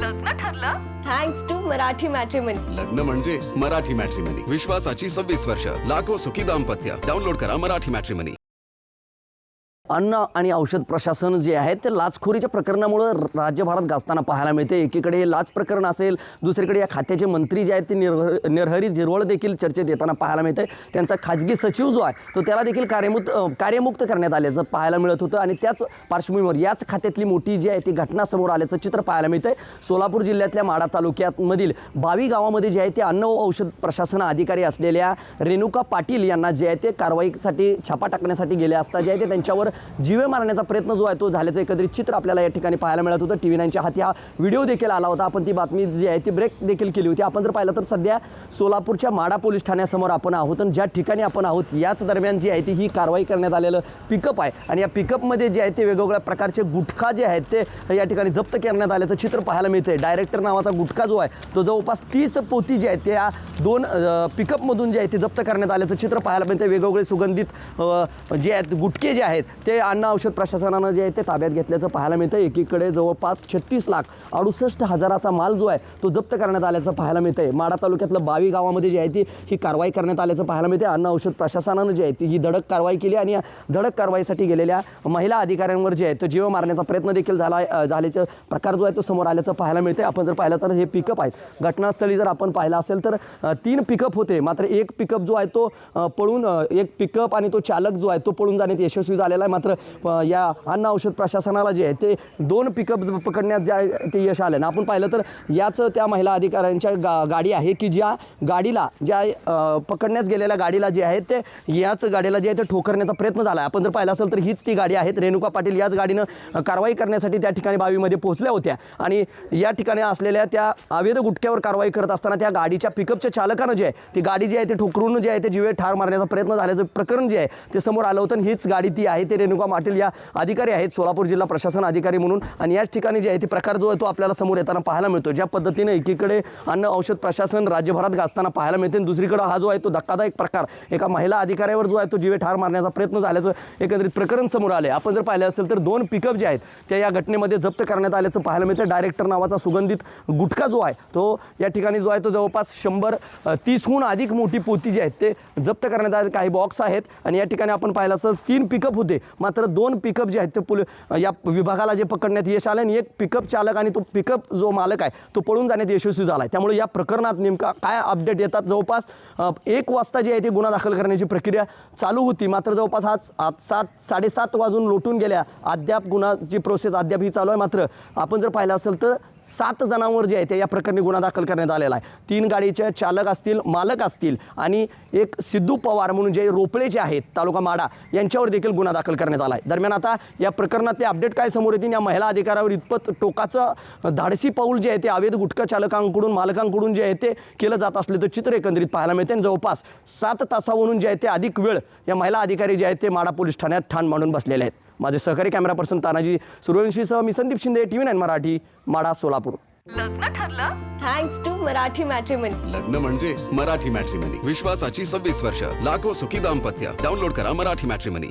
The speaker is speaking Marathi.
लग्न ठरलं? थँक्स टू मराठी मॅट्रिमनी लग्न म्हणजे मराठी मॅट्रिमनी विश्वासाची सव्वीस वर्ष. लाखो सुखी दाम्पत्य. डाउनलोड करा मराठी मॅट्रिमनी अन्न आणि औषध प्रशासन जे आहे ते लाचखोरीच्या प्रकरणामुळं राज्यभरात गाजताना पाहायला मिळते. एकीकडे हे लाच प्रकरण असेल दुसरीकडे या खात्याचे मंत्री जे आहेत ते निर्ह निर्हरी झिरवळ देखील चर्चेत येताना पाहायला मिळते. त्यांचा खाजगी सचिव जो आहे तो त्याला देखील कार्यमुक्त कार्यमुक्त करण्यात आल्याचं पाहायला मिळत होतं आणि त्याच पार्श्वभूमीवर याच खात्यातली मोठी जी आहे ती घटना समोर आल्याचं चित्र पाहायला मिळतं सोलापूर जिल्ह्यातल्या माडा तालुक्यातमधील बावी गावामध्ये जे आहे ते अन्न व औषध प्रशासन अधिकारी असलेल्या रेणुका पाटील यांना जे आहे ते कारवाईसाठी छापा टाकण्यासाठी गेले असता जे आहे ते त्यांच्यावर जीवे मारण्याचा प्रयत्न जो आहे तो झाल्याचं एकत्रित चित्र आपल्याला या ठिकाणी पाहायला मिळत होतं. टी व्ही नाईनच्या हाती हा व्हिडिओ देखील आला होता. आपण ती बातमी जी आहे ती ब्रेक देखील केली होती. आपण जर पाहिलं तर सध्या सोलापूरच्या माडा पोलीस ठाण्यासमोर आपण आहोत आणि ज्या ठिकाणी आपण आहोत याच दरम्यान जी आहे ती ही कारवाई करण्यात आलेलं पिकअप आहे. आणि या पिकअपमध्ये जे आहे ते वेगवेगळ्या प्रकारचे गुटखा जे आहेत ते या ठिकाणी जप्त करण्यात आल्याचं चित्र पाहायला मिळते डायरेक्टर नावाचा गुटखा जो आहे तो जवळपास तीस पोती जे आहेत त्या दोन पिकअपमधून जे आहे ते जप्त करण्यात आल्याचं चित्र पाहायला मिळते वेगवेगळे सुगंधित जे आहेत गुटके जे आहेत ते अन्न औषध प्रशासनानं जे आहे ते ताब्यात घेतल्याचं पाहायला मिळतं एकीकडे जवळपास छत्तीस लाख अडुसष्ट हजाराचा माल जो आहे तो जप्त करण्यात आल्याचं पाहायला मिळतंय. माडा तालुक्यातलं बावी गावामध्ये जी आहे ती ही कारवाई करण्यात आल्याचं पाहायला मिळते अन्न औषध प्रशासनानं जी आहे ती ही धडक कारवाई केली आणि धडक कारवाईसाठी गेलेल्या महिला अधिकाऱ्यांवर जे आहे तो जीव मारण्याचा प्रयत्न देखील झाला झाल्याचं प्रकार जो आहे तो समोर आल्याचं पाहायला मिळते आपण जर पाहिलं तर हे पिकअप आहेत. घटनास्थळी जर आपण पाहिलं असेल तर तीन पिकअप होते. मात्र एक पिकअप जो आहे तो पळून एक पिकअप आणि तो चालक जो आहे तो पळून जाण्यात यशस्वी झालेला आहे. मात्र या अन्न औषध प्रशासनाला जे आहे ते दोन पिकअप पकडण्यात जे आहे ते यश आलं ना आपण पाहिलं तर याच त्या महिला अधिकाऱ्यांच्या गा गाडी आहे की ज्या गाडीला ज्या पकडण्यास गेलेल्या गाडीला जे आहे ते याच गाडीला जे आहे ते ठोकरण्याचा प्रयत्न झाला आहे. आपण जर पाहिलं असेल तर हीच ती गाडी आहेत रेणुका पाटील याच गाडीनं कारवाई करण्यासाठी त्या ठिकाणी बावीमध्ये पोहोचल्या होत्या. आणि या ठिकाणी असलेल्या त्या अवैध गुटख्यावर कारवाई करत असताना त्या गाडीच्या पिकअपच्या चालकानं जे आहे ती गाडी जी आहे ते ठोकरून जे आहे ते जीवे ठार मारण्याचा प्रयत्न झाल्याचं प्रकरण जे आहे ते समोर आलं होतं. हीच गाडी ती आहे ते रेणुका पाटील या अधिकारी आहेत सोलापूर जिल्हा प्रशासन अधिकारी म्हणून. आणि याच ठिकाणी जे आहे ते प्रकार जो आहे तो आपल्याला समोर येताना पाहायला मिळतो. ज्या पद्धतीने एकीकडे अन्न औषध प्रशासन राज्यभरात गाजताना पाहायला मिळते आणि दुसरीकडे हा जो आहे तो धक्कादायक प्रकार एका महिला अधिकाऱ्यावर जो आहे तो जीवे ठार मारण्याचा प्रयत्न झाल्याचं एकंदरीत प्रकरण समोर आले आपण जर पाहिलं असेल तर दोन पिकअप जे आहेत त्या या घटनेमध्ये जप्त करण्यात आल्याचं पाहायला मिळतं डायरेक्टर नावाचा सुगंधित गुटखा जो आहे तो या ठिकाणी जो आहे तो जवळपास शंभर तीसहून अधिक मोठी पोती जी आहेत ते जप्त करण्यात आले काही बॉक्स आहेत आणि या ठिकाणी आपण पाहिलं असं तीन पिकअप होते. मात्र दोन पिकअप जे आहेत ते पुल या विभागाला जे पकडण्यात यश आलं आणि एक पिकअप चालक आणि तो पिकअप जो मालक आहे तो पळून जाण्यात यशस्वी झाला आहे त्यामुळे या प्रकरणात नेमका काय अपडेट येतात? जवळपास एक वाजता जी आहे ती गुन्हा दाखल करण्याची प्रक्रिया चालू होती. मात्र जवळपास आज आज सात साडेसात वाजून लोटून गेल्या. अद्याप गुन्हाची प्रोसेस अद्याप ही चालू आहे. मात्र आपण जर पाहिलं असेल तर सात जणांवर जे आहे ते या प्रकरणी गुन्हा दाखल करण्यात आलेला आहे. तीन गाडीचे चालक असतील मालक असतील आणि एक सिद्धू पवार म्हणून जे रोपळे जे आहेत तालुका माडा यांच्यावर देखील गुन्हा दाखल करण्यात आला आहे दरम्यान आता या प्रकरणात ते अपडेट काय समोर येतील? या महिला अधिकाऱ्यावर इतपत टोकाचं धाडसी पाऊल जे आहे ते अवैध गुटखा चालकांकडून मालकांकडून जे आहे ते केलं जात असल्याचं चित्र एकंदरीत पाहायला मिळते. आणि जवळपास सात तासावरून जे आहे ते अधिक वेळ या महिला अधिकारी जे आहेत ते माडा पोलीस ठाण्यात ठाण मांडून बसलेले आहेत. माझे सहकारी कॅमेरा पर्सन तानाजी सूर्यवंशीसह मी Sandeep Shinde T V nine Marathi Madha Solapur. लग्न ठरलं? थँक्स टू मराठी मॅट्रिमनी लग्न म्हणजे मराठी मॅट्रिमनी विश्वासाची सव्वीस वर्ष. लाखो सुखी दाम्पत्य. डाउनलोड करा मराठी मॅट्रिमनी